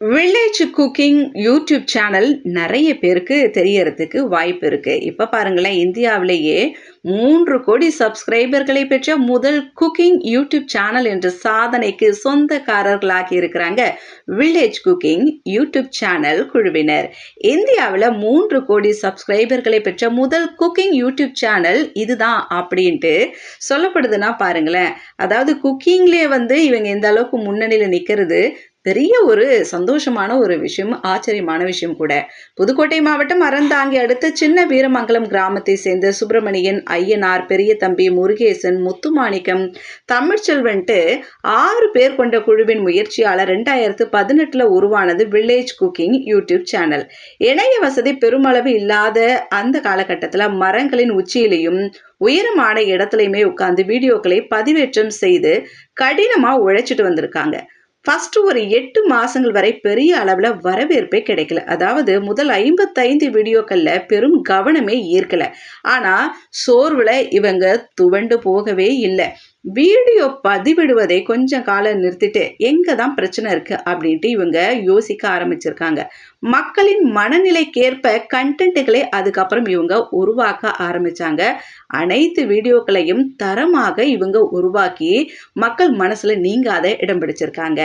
Village cooking YouTube channel நிறைய பேருக்கு தெரியறதுக்கு வாய்ப்பு இருக்கு. இப்போ பாருங்களேன் இந்தியாவிலேயே மூன்று கோடி சப்ஸ்கிரைபர்களை பெற்ற முதல் குக்கிங் யூடியூப் சேனல் என்ற சாதனைக்கு சொந்தக்காரர்களாகி இருக்கிறாங்க வில்லேஜ் குக்கிங் யூடியூப் சேனல் குழுவினர். இந்தியாவில் மூன்று கோடி சப்ஸ்கிரைபர்களை பெற்ற முதல் குக்கிங் யூடியூப் சேனல் இதுதான் அப்படின்ட்டு சொல்லப்படுதுன்னா பாருங்களேன். அதாவது குக்கிங்லேயே வந்து இவங்க எந்த அளவுக்கு முன்னணியில் நிற்கிறது பெரிய ஒரு சந்தோஷமான ஒரு விஷயம் ஆச்சரியமான விஷயம் கூட. புதுக்கோட்டை மாவட்டம் அறந்தாங்கி அடுத்த சின்ன வீரமங்கலம் கிராமத்தை சேர்ந்த சுப்பிரமணியன் ஐயனார் பெரிய தம்பி முருகேசன் முத்துமாணிக்கம் தமிழ்ச்செல்வன்ட்டு ஆறு பேர் கொண்ட குழுவின் முயற்சியாளர் ரெண்டாயிரத்து பதினெட்டில் உருவானது வில்லேஜ் குக்கிங் யூடியூப் சேனல் இணைய வசதி பெருமளவு இல்லாத அந்த காலகட்டத்தில் மரங்களின் உச்சியிலையும் உயரமான இடத்துலையுமே உட்காந்து வீடியோக்களை பதிவேற்றம் செய்து கடினமாக உழைச்சிட்டு வந்திருக்காங்க. ஃபஸ்ட்டு ஒரு எட்டு மாதங்கள் வரை பெரிய அளவில் வரவேற்பே கிடைக்கல. அதாவது முதல் ஐம்பத்தைந்து வீடியோக்களில் பெரும் கவனமே ஈர்க்கலை. ஆனால் சோர்வில் இவங்க துவண்டு போகவே இல்லை. வீடியோ பதிவிடுவதை கொஞ்சம் காலம் நிறுத்திட்டு எங்கே தான் பிரச்சனை இருக்குது அப்படின்ட்டு இவங்க யோசிக்க ஆரம்பிச்சிருக்காங்க. மக்களின் மனநிலைக்கேற்ப கண்டென்ட்டுகளை அதுக்கப்புறம் இவங்க உருவாக்க ஆரம்பிச்சாங்க. அனைத்து வீடியோக்களையும் தரமாக இவங்க உருவாக்கி மக்கள் மனசில் நீங்காத இடம் பிடிச்சிருக்காங்க.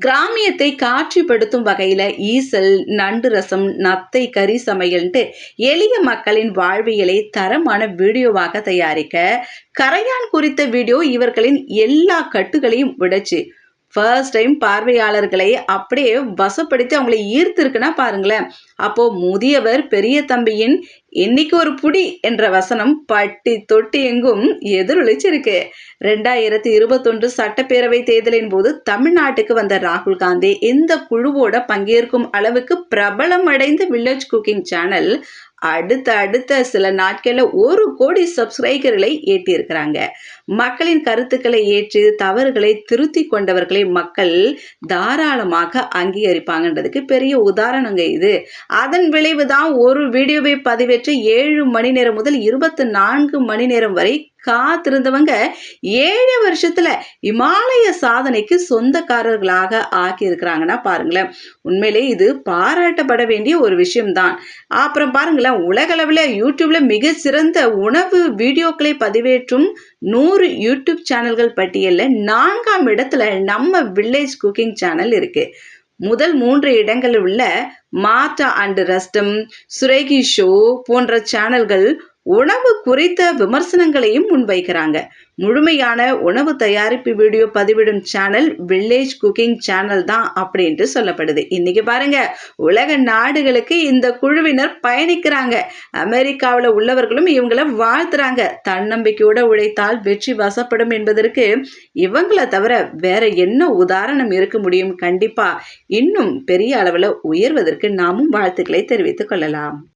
கிராமியத்தை காட்சிப்படுத்தும் வகையில ஈசல் நண்டு ரசம் நத்தை கறி சமையல்ட்டு எளிய மக்களின் வாழ்வியலை தரமான வீடியோவாக தயாரிக்க கரையான் குறித்த வீடியோ இவர்களின் எல்லா கட்டுகளையும் விடச்சு. ஃபர்ஸ்ட் டைம் பார்வையாளர்களை அப்படியே வசப்படுத்தி அவங்களை ஈர்த்திருக்குன்னா பாருங்களேன். அப்போ முதியவர் பெரிய தம்பியின் இன்னைக்கு ஒரு புடி என்ற வசனம் பட்டி தொட்டி எங்கும் எதிரொலிச்சிருக்கு ரெண்டாயிரத்தி இருபத்தொன்று சட்டப்பேரவை தேர்தலின் போது தமிழ்நாட்டுக்கு வந்த ராகுல் காந்தி இந்த குழுவோட பங்கேற்கும் அளவுக்கு பிரபலம் அடைந்த வில்லேஜ் குக்கிங் சேனல் அடுத்த அடுத்த சில நாட்களில் ஒரு கோடி சப்ஸ்கிரைபர்களை ஏற்றியிருக்கிறாங்க மக்களின் கருத்துக்களை ஏற்று தவறுகளை திருத்தி கொண்டவர்களை மக்கள் தாராளமாக அங்கீகரிப்பாங்கன்றதுக்கு பெரிய உதாரணங்க இது. அதன் விளைவு தான் ஒரு வீடியோவை பதிவேற்ற ஏழு மணி நேரம் முதல் இருபத்தி நான்கு மணி நேரம் வரை காத்திருந்தவங்க ஏழு வருஷத்துல இமாலய சாதனைக்கு சொந்தக்காரர்களாக ஆக்கியிருக்கிறாங்கன்னா பாருங்களேன். உண்மையிலே இது பாராட்டப்பட வேண்டிய ஒரு விஷயம்தான். அப்புறம் பாருங்களேன் உலகளவில் யூடியூப்ல மிக சிறந்த உணவு வீடியோக்களை பதிவேற்றும் நூறு யூடியூப் சேனல்கள் பட்டியலில் நான்காம் இடத்துல நம்ம வில்லேஜ் குக்கிங் சேனல் இருக்கு. முதல் மூன்று இடங்களில் உள்ள மாட்டா அண்டு ரஸ்டம் சுரேகி ஷோ போன்ற சேனல்கள் உணவு குறித்த விமர்சனங்களையும் முன்வைக்கிறாங்க. முழுமையான உணவு தயாரிப்பு வீடியோ பதிவிடும் சேனல் வில்லேஜ் குக்கிங் சேனல் தான் அப்படின்ட்டு சொல்லப்படுது. இன்னைக்கு பாருங்க உலக நாடுகளுக்கு இந்த குழுவினர் பயணிக்கிறாங்க. அமெரிக்காவில் உள்ளவர்களும் இவங்களை வாழ்த்துறாங்க. தன்னம்பிக்கையோட உழைத்தால் வெற்றி வசப்படும் என்பதற்கு இவங்களை தவிர வேற என்ன உதாரணம் இருக்க முடியும்? கண்டிப்பா இன்னும் பெரிய அளவில் உயர்வதற்கு நாமும் வாழ்த்துக்களை தெரிவித்துக் கொள்ளலாம்.